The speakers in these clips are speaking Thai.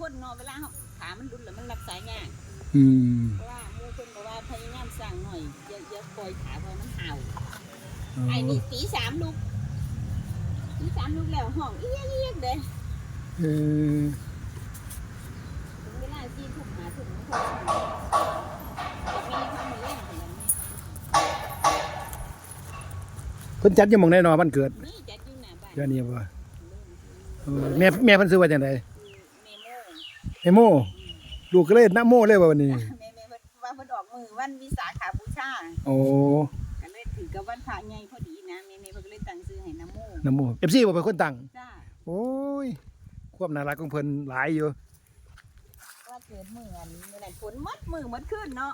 คนเนาะเวลาเขาขามันรุดแล้วมันรักษายากอืมเพราะว่าหมู่เพิ่นบอกว่าพยายามสร้างหน่อยอย่าอย่าปล่อยขาเพราะมันห่าวไอ้นี่ตีสามลูกตีสามลูกแล้วห้องเอียกเอียกเด้เออถึงเวลาสี่ทุ่มหาทุ่มมันก็จะมีความแรงของมันเพิ่นจัดอยู่หม่องใดเนาะวันเกิดนี่จัดอยู่หน้าบ้านเดือนนี้บ่เออแม่แม่เพิ่นซื้อว่าจังได๋เมโม่ ไอ้โมลูกก็เลยนะโมเลยว่าวันนี้ แม่แม่เพิ่นว่าเพิ่นออกมือวันวิสาขาบูชาโอ้ก็เลยถือกับวันพระใหญ่พอดีนะแม่แม่เพิ่นก็เลยตั้งชื่อให้น้ำโมนะโม FC บ่เป็นคนตั้งจ้าโอ้ย ความน่ารักของเพิ่นหลายอยู่ว่าเกิดมืออันนี้นั่นฝนหมดมือหมดคืนเนาะ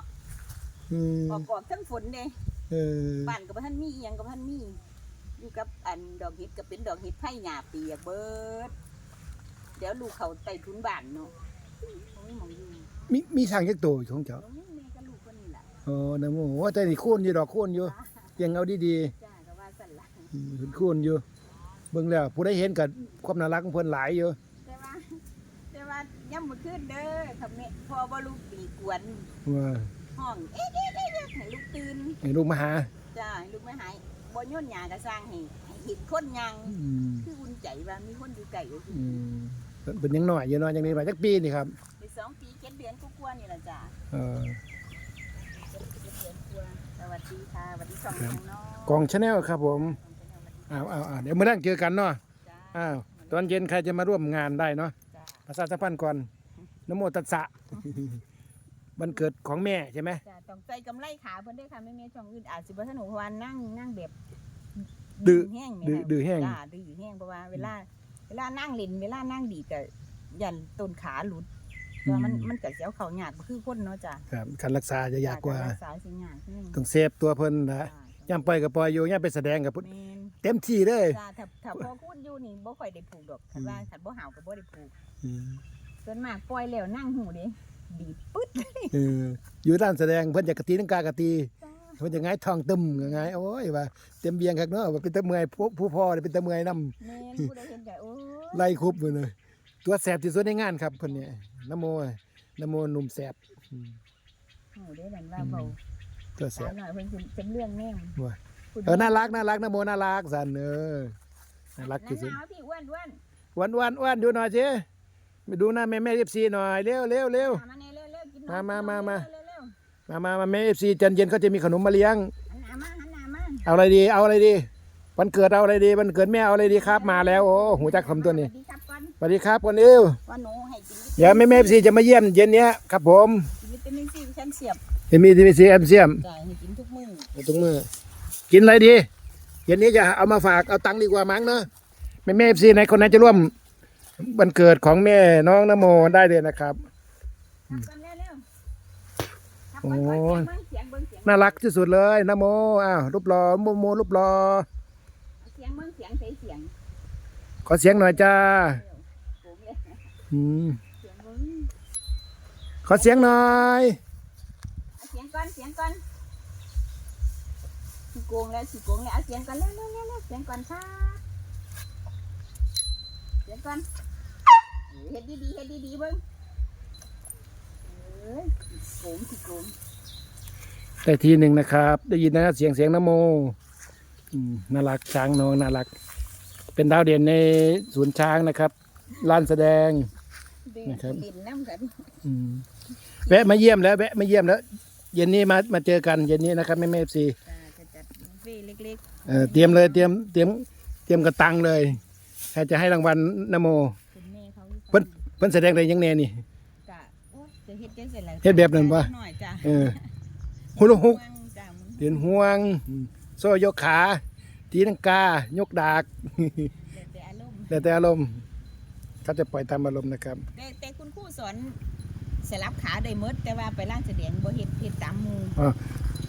อืมออกกอกทั้งฝนเด้เออบ้านกับบ่ทันมีอีหยังกับบ่ทันมีอยู่กับอันดอกเห็ดก็เป็นดอกเห็ดไผ่หญ้าเปียกเบิดเดี๋ยวลูกเขาใต้ทุนบ้านเนาะ โอ้ยหมองอยู่มีมีช้างจักตัวของเจ้าตรงนี้แม่กับลูกคนนี้ล่ะโอ้นะโมว่าแต่นี่โคนอยู่ดอกโคนอยู่ยังเอาดีจ้าก็ว่าสั่นล่ะๆอืมเพิ่นโคนอยู่ เบิ่งแล้วผู้ใดเห็นก็ความน่ารักของเพิ่นหลายอยู่แต่ว่า แต่ว่าย่ำมื้อคืนเด้อทำแม่พอบ่ลูกตีกวนว่าห้องเอ๊ะเอ๊ะเอ๊ะเอ๊ะให้ลูกตื่นให้ลูกมาหาจ้าให้ลูกไม่หายบ่โย่นหยากระสร้างให้ให้เห็นคนยังอืมคืออุ่นใจว่ามีคนอยู่ไกลอยู่อืม เพิ่นเพิ่นยังน้อยอยู่เนาะยังนี่มาจักปีนี่ครับไปสองปีเจ็ดเดือนก็กลัวาๆนี่ล่ะจ้าเออเจ็ดเดือนกลัวาสวัสดีค่ะสวัสดีสองน้องเนาะกองชาแนลครับผมอ้าวอ้าวอ้าวเดี๋ยวมื้อนั้นเจอกันเนาะจ้าอ้าวตอนเย็นใครจะมาร่วมงานได้เนาะจ้าประชาสัมพันธ์ก่อนนโมตัสสะวันเกิดของแม่ใช่ไหมจ้าต้องใจกำไรขาเพิ่นเด้อค่ะไม่แม่ช่องอื่นอาจสิบ่สนุกเพราะว่านั่งนั่งแบบดื้อแห้งดื้อแม่ดื้อแห้ง จ้าดื้อแห้งเพราะว่าเวลา เวลานั่งเล่นเวลานั่งดีก็ยันต้นขาหลุดเพราะว่ามันมันก็สิเอาเข้ายากบ่คือคนเนาะจ้าครับการรักษาจะยากกว่ารัษาสิยากนึงต้องเซฟตัวเพิ่นนะย่ำไปกับปล่อยอยู่ย่ำไปแสดงกับพุ่นแม่นเต็มที่เลยจ้าถ้าถ้าพอพูดอยู่นี่บ่ค่อยได้ผูกดอกคันว่าคันบ่หาวก็บ่ได้ผูก อืมส่วนมากปล่อยแล้วนั่งหูเด้ดีดปึ๊ดเอออยู่ด้านแสดงเพิ่นจะกะตีนังกากะตี จ้าเพิ่นจะง่ายทองตึมก็ง่ายโอ้ยว่าเต็มเบียงคักเนาะว่าเป็นตะเมื่อยผู้ผู้พ่อนี่เป็นตะเมื่อยนํแม่นผู้ใดเห็นก็โอ้ยไล่คุบหมดเลย ตัวแสบที่สุดในงานครับเพิ่นเนี่ยนโมนโมหนุ่มแสบอืมหูเด้นั่นว่าเบาตัวแสสาวบหน่อยเพิ่นสิเป็นเรื่องแน่ว่าผู้เออน่ารักน่ารักนโมน่ารักสันเออน่ารักที่สุดนั่นนะพี่อ้วนอ้วนวันวันวันดูหน่อยสิไปดูหน้าแม่แม่เอฟซีหน่อยเร็วเร็วเร็ว มาเนี่ยเร็วๆกินมามามามา เร็ว มามามาแม่เอฟซีจันเย็นเขาจะมีขนมมาเลี้ยงๆหันหน้ามาหันหน้ามาเอาอะไรดี เอาอะไรดี วันเกิดเอาอะไรดี วันเกิดแม่เอาอะไรดีครับ มาแล้ว โอ้หูจักคำตัวนี้สวัสดีครับก่อนสวัสดีครับคนเอ้วว่าหนูให้กินเดี๋ยวแม่แม่เอฟซีจะมาเยี่ยมเย็นเนี้ยครับผมวิตามินซีฉันเสียบเห็นมีทีวีซีเอ็มเซียมจ่ายให้กินทุกมื้อตรงมือกินอะไรดี เย็นนี้จะเอามาฝาก เอาตังค์ดีกว่ามั้งเนอะแม่แม่เอฟซีไหนคนไหนจะร่วมวันเกิดของแม่น้องนโมได้เลยนะครับ ครับกันเร็วๆครับ โอ้ก่อนยก่อนเสียงเบิ่งเสียงน่ารักที่สุดเลยนโมอ้าวรูปรอโมโมรูปรอ เสียงเบิ่งเสียงใส่เสียงขอเสียงหน่อยจ้าเร็วผมเลยอืมเสียงเบิ่งขอเสียงหน่อยเอาเสียงก่อนเสียงก่อนสิโกงแล้วสิโกงแล้วเอาเสียงก่อนเร็วๆๆๆเสียงก่อนครับเสียงก่อนเฮ็ดดีๆเฮ็ดดีๆเบิ่งเอ้ยสิโกงสิโกงแต่ทีหนึ่งนะครับ ได้ยินนะเสียงเสียงนโมอืมน่ารักช้างน้องน่ารัก เป็นดาวเด่นในศูนย์ช้างนะครับลานแสดงเด่นะครับ ดินน้ำกันอืมแวะมาเยี่ยมแล้ว แวะมาเยี่ยมแล้ว เย็นนี้มามาเจอกันเย็นนี้นะครับแม่แม่เอฟซีจ้าจะจัดบุฟเฟ่ต์เล็กเอ่อเตรียมเลยเตรียมเตรียมเตรียมกระตังเลยใครจะให้รางวัลนโมๆคุณแม่เขาอยู่เพิ่นเพิ่นแสดงได้ยังแน่นี่จ้ะโอ้ยจะเฮ็ดจังซี่แหละเฮ็ดแบบนั้นปะหน่อยจ้ะเออฮุลฮุกห่วงจ้ะมึงเตียนห่วงอืมโซ่ยกขา ตีนังกา ยกดากแต่อารมณ์แล้วแต่อารมณ์เขาจะปล่อยตามอารมณ์นะครับแต่แต่คุณครูสอนสลับขาได้หมดแต่ว่าไปร้านแสดงบ่เฮ็ดเฮ็ดตามหมู่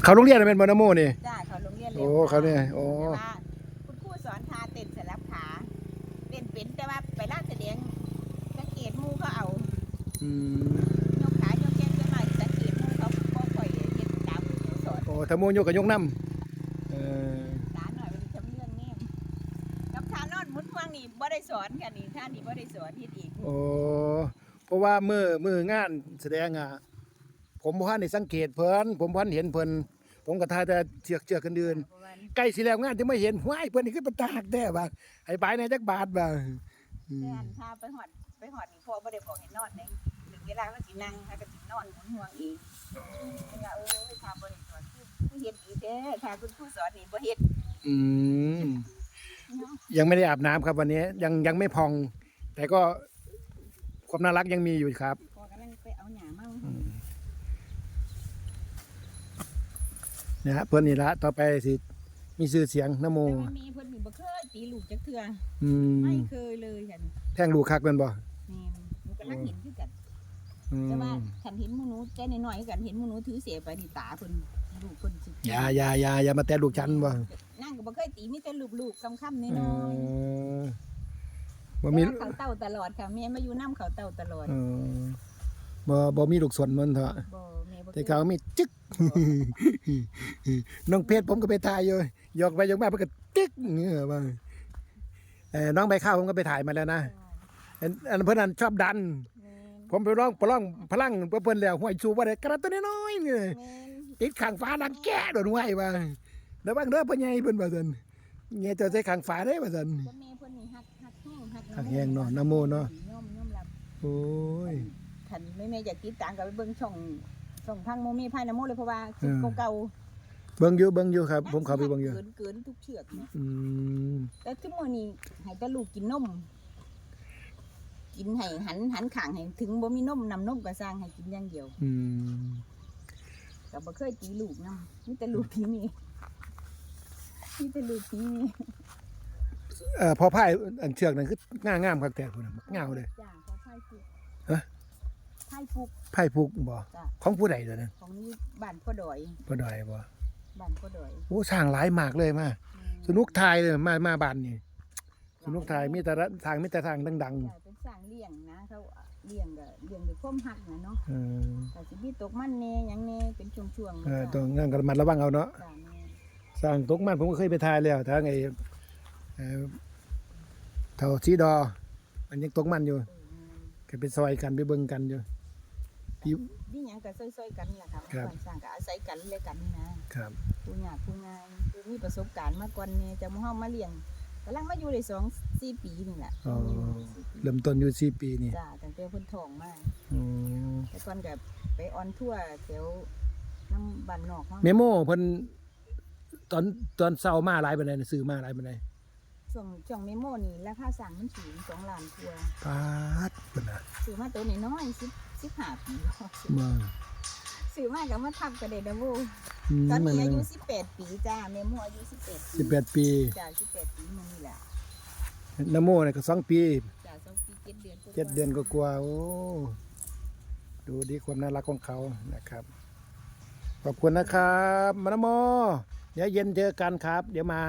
เขาโรงเรียนเป็นบอนโมนี่จ้าเขาโรงเรียนโอ้แล้วเขาเนี่ยโอ้แต่ว่าคุณครูสอนท่าเต้นสลับขาเต้นเป็นแต่ว่าไปร้านแสดงสังเกตหมู่เขาเอาอืม ถ้าโมยกกับยกน้ำเออสาหน่อยเป็นจำเรื่องแน่กับท่านอนหมุนวางนี่บ่ได้สอนค่ะนี่ท่านี่บ่ได้สอนเฮ็ดเองโอ้เพราะว่ามือมืองานแสดงอะผมบ่ทันได้สังเกตเพิ่นผมบ่ทันเห็นเพิ่นผมก็ทายแต่เชือกเชือกกันเดือนเพราะว่าใกล้สิแล้วงานจะไม่เห็นห้วยเพิ่นนี่คือเป็นตาหักแท้บ่าให้บายในจักบาทบ่าอืแต่มอันพาไปหอดไปหอดนี่พ่อบ่ได้บอกให้นอนในถึงเวลาก็สินั่งแล้วก็สินอนหมุนห่วงอีกเพิ่นว่าเออพาบ่ได้สอนคือคือ เฮ็ดดีแท้ถ้าคุณครูสอนนี่บ่เฮ็ดอืมเนาะยังไม่ได้อาบน้ำครับวันนี้ ยังยังไม่พอง แต่ก็ความน่ารักยังมีอยู่ครับพ่อกำลังไปเอาหญ้ามานะฮะเพิ่นนี่ละต่อไปสิ มีชื่อเสียงนะโมแต่ว่าแม่เพิ่นนี่บ่เคยตีลูกจักเทื่ออืมไม่เคยเลยฉันแท่งลูกคักเป็นบ่แม่นหนูกำลังเห็นคือกันอืแต่ว่าม คันเห็นหมู่หนูแต่น้อยๆกันเห็นหมู่หนูถือเสียไปนี่ตาเพิ่น ลูกเพิ่นสิอย่าอย่าอย่าอย่ามาแตะลูกฉันบ่นั่งก็บ่เคยตีมีแต่ลูกๆค่ำๆเอน้อยอๆบ่มีแต่ว่าเขาเต้าตลอดค่ะแม่มาอยู่น้ำเขาเต้าตลอดเออบ่บ่มีลูกสนมันเถอะ บ่แม่บ่แต่เขามีจึ๊ก น้องเพชรผมก็ไปถ่ายอยู่ยกไปยกมาเพิ่นก็จึ๊กเงี้ยว่าเออน้องใบข้าวผมก็ไปถ่ายมาแล้วนะอันอันเพิ่นนั้นชอบดัน แม่นผมไปร้องประลองพลังเพิ่นแล้วห้วยสูบ่ได้กระตัวน้อยๆนี่แม่น ติดข้างฟ้าดังแก่โดนห้วยว่าแล้วบางเด้อพ่อใหญ่เพิ่นว่าซั่นเงี้ยเจ้าใส่ข้างฟ้าได้ว่าซั่นแต่แม่เพิ่นนี่ฮักฮักแห้งฮักฮักแห้งเนาะนะโมเนาะยอมยอมรับโอ้ยคันแม่แม่อยากติดตามก็ไปเบิ่งช่องช่องทางโมเมพายนโมเลยเพราะว่าคลิปเออเก่าเบิ่งอยู่เบิ่งอยู่ครับๆผมเข้าไปเบิ่งอยู่เกินเกินทุกเชือกเนาะอืมแต่ทุกมื้อนี้ให้แต่ลูกกินนมกินให้หันหันข้างให้ถึงบ่มีนมนำนมก็สร้างให้กินอย่างเดียว อืม ก็บ่เคยตีลูกนำมีแต่ลูกที่มีมีแต่ลูกที่มีเอ่อพอพายอันเชือกนั่นคือง่างามคักแต่พุ่นน่ะเงาเลยจ้าขอพายฟุกฮะพายฟุกพายผูกบ่จ้าของผู้ใดเด้อนั่นของนี้บ้านพ่อดอยบ่ได้บ่บ้านพ่อดอยโอ้สร้างหลายมากเลยมาสนุกทายเลยมามาบ้านนี่สนุกทายมีแต่ละทางมีแต่ทางดังจ้าเป็นสร้างเลี้ยงนะเขาเลี้ยงก็เลี้ยงด้วยความหักนะเนาะๆเออแต่สิมีตกมันแน่หยังแน่เป็นช่วงๆเออจ้ะต้องนั่นก็ระมัดระวังเอาเนาะ จ้าแม่สร้างตกมันผมก็เคยไปทายแล้วทางไอ้เอ่อเท่าสีดอ มันยังตกมันอยู่เออแม่ ก็ไปซอยกันไปเบิ่งกันอยู่พี่ นี่หยังก็ซอยๆกันนี่แหละค่ะครับบ้านสร้างก็อาศัยกันเลยกันนี่นะครับ ผู้ยากผู้ง่ายผู้มีประสบการณ์มาก่อนเนี่ยจะมาเฮามาเลี้ยงกำลังมาอยู่ได้2 4ปีนี่แหละอ๋อเริ่มต้นอยู่สี่ปีนี่จ้าตั้งแต่เพิ่นท้องมาอืมแต่ก่อนก็ไปออนทัวร์แถวน้ำบ้านนอกเฮาเมโมเพิ่นตอนตอนเช้ามาหลายปานใดน่ะซื้อมาหลายปานใดช่วงช่วงเมโมนี่ราคาสั่งมันสูง2ล้านกว่าปาดเพิ่นน่ะซื้อมาตัวน้อยๆ10 15ปีมาซื้อมาก็มาทับกันได้ดับเบิลอืมตอนมันนี้อายุ18ปีจ้าเมโมอายุ18ปี18 ปี จ้า18ปีมันนี่แหละ นโมเนี่ยก็สองปีจ้าสองปีเจ็ดเดือนเจ็ดเดือนก็กว่าๆโอ้ ดูดีความน่ารักของเขานะครับ ขอบคุณนะครับมานโม เดี๋ยวเย็นเจอกันครับ เดี๋ยวมา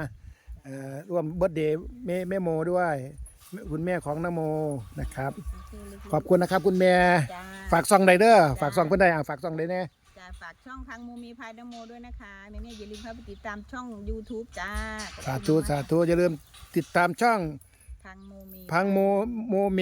เอ่อร่วมเบิร์ดเดย์แม่แม่โมด้วยคุณแม่ของนโมนะครับ ขอบคุณนะครับคุณแม่ จ้า ฝากซองไดเดอร์ฝากซองเพื่อนได้อะฝากซองได้แน่ จ้าฝากช่องทางมูมีพายนโมด้วยนะคะแม่แม่อย่าลืมเข้าไปติดตามช่อง YouTube จ้าขอบสาคุณธุมกสาธุอย่าลืมติดตามช่อง ทางมูมีพังโมโมเม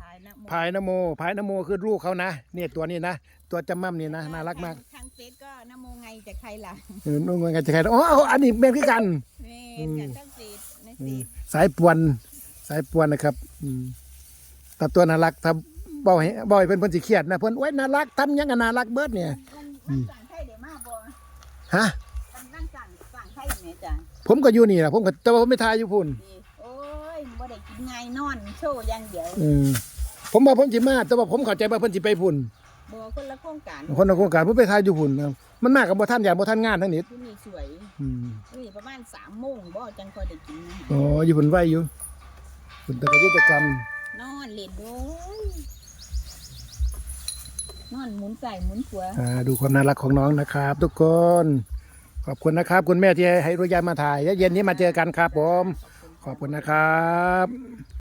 พายนโมพายนโมพายนโมคือลูกเขานะเนี่ยตัวนี้นะตัวจำมั่มนี่นะน่ารักมากทางเฟซก็นโมไงจากใครล่ะเออนุ่งกันจะใครอ๋อเอาอันนี้เป็นคือกันแม่อืมจากทางเฟซในเฟอืมซสายปวนสายปวนนะครับอืมแต่ตัวน่ารักทำบ่อยบ่อยเพิ่นเพิ่นสิเครียดนะเพิ่นโอ้ยน่ารักทำหยังก็น่ารักเบิดเนี่ยมันมันสั่งไทยได้มากบ่ฮะมันนั่งสั่งสั่งไทยเนี่ยจ้าผมก็อยู่นี่ล่ะผมก็แต่ว่าผมไม่ทายอยู่พุ่น ดีโอ้ยบ่ได้กิน ง่ายนอนโชว์อย่างเดียวอืมผมว่าผมสิมาแต่ว่าผมเข้าใจว่าเพิ่นสิไปพุ่นบ่คนละโครงการคนละโครงการผมไปทายอยู่พุ่นนะมันมากกับบ่ทันอย่างบ่ทันงานทั้งนี้ที่นี่สวยอืมนี่ประมาณ3โมงบ่จังค่อยได้กินนะอ๋ออยู่พุ่นไว้อยู่พุ่นแต่ก็กิจกรรมนอนเล่นโอ้ยนอนหมุนใส่หมุนขวาอ่าดูความน่ารักของน้องนะครับ ทุกคน ขอบคุณนะครับ คุณแม่ที่ให้รุยายมาถ่ายแล้วเย็นนี้มาเจอกันครับผม ขอบคุณนะครับ